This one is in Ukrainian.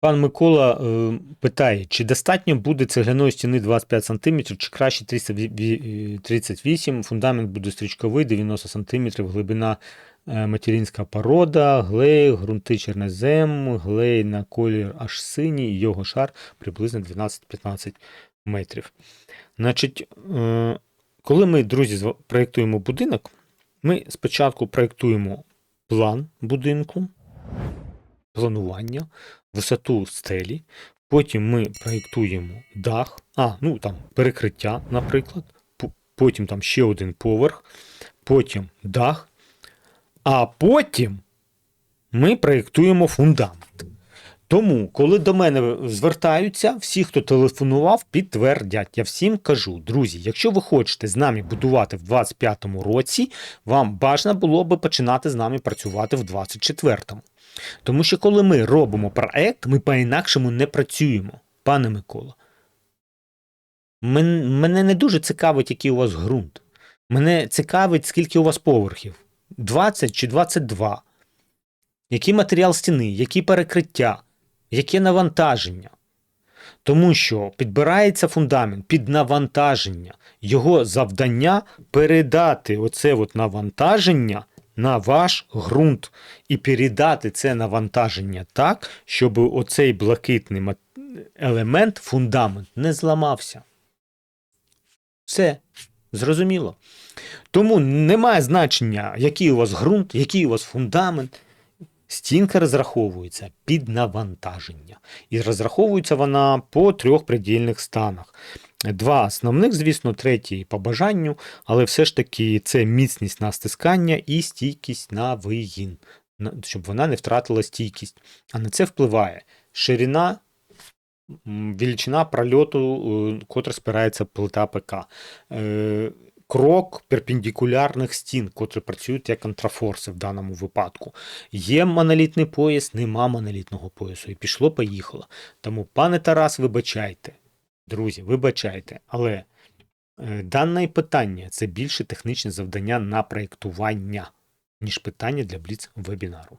Пан Микола е, питає, чи достатньо буде цегляної стіни 25 см, чи краще 338, фундамент буде стрічковий, 90 см, глибина е, материнська порода, глей, ґрунти чорнозем, глей на колір аж синій, його шар приблизно 12-15 метрів. Значить, е, коли ми, друзі, проєктуємо будинок, ми спочатку проєктуємо план будинку, планування, висоту стелі, потім ми проєктуємо дах, а, ну там перекриття, наприклад, потім там ще один поверх, потім дах, а потім ми проєктуємо фундамент. Тому, коли до мене звертаються, всі, хто телефонував, підтвердять. Я всім кажу, друзі, якщо ви хочете з нами будувати в 25-му році, вам бажано було би починати з нами працювати в 24-му. Тому що коли ми робимо проект, ми по-інакшому не працюємо, пане Микола. Мене не дуже цікавить, який у вас ґрунт. Мене цікавить, скільки у вас поверхів: 20 чи 22. Який матеріал стіни, які перекриття, яке навантаження. Тому що підбирається фундамент під навантаження. Його завдання передати оце от навантаження на ваш ґрунт і передати це навантаження так, щоб оцей блакитний елемент, фундамент, не зламався. Все, зрозуміло. Тому немає значення, який у вас ґрунт, який у вас фундамент. Стінка розраховується під навантаження. І розраховується вона по трьох предельних станах. Два основних, звісно, третій по бажанню, але все ж таки це міцність на стискання і стійкість на вигін, щоб вона не втратила стійкість. А на це впливає ширина, величина прольоту, е, котра спирається плита ПК. Крок перпендикулярних стін, котрі працюють як контрафорси в даному випадку. Є монолітний пояс, нема монолітного поясу. І пішло, поїхало. Тому, пане Тарас, вибачайте, друзі, вибачайте, але е, дане питання це більше технічне завдання на проєктування, ніж питання для бліц вебінару.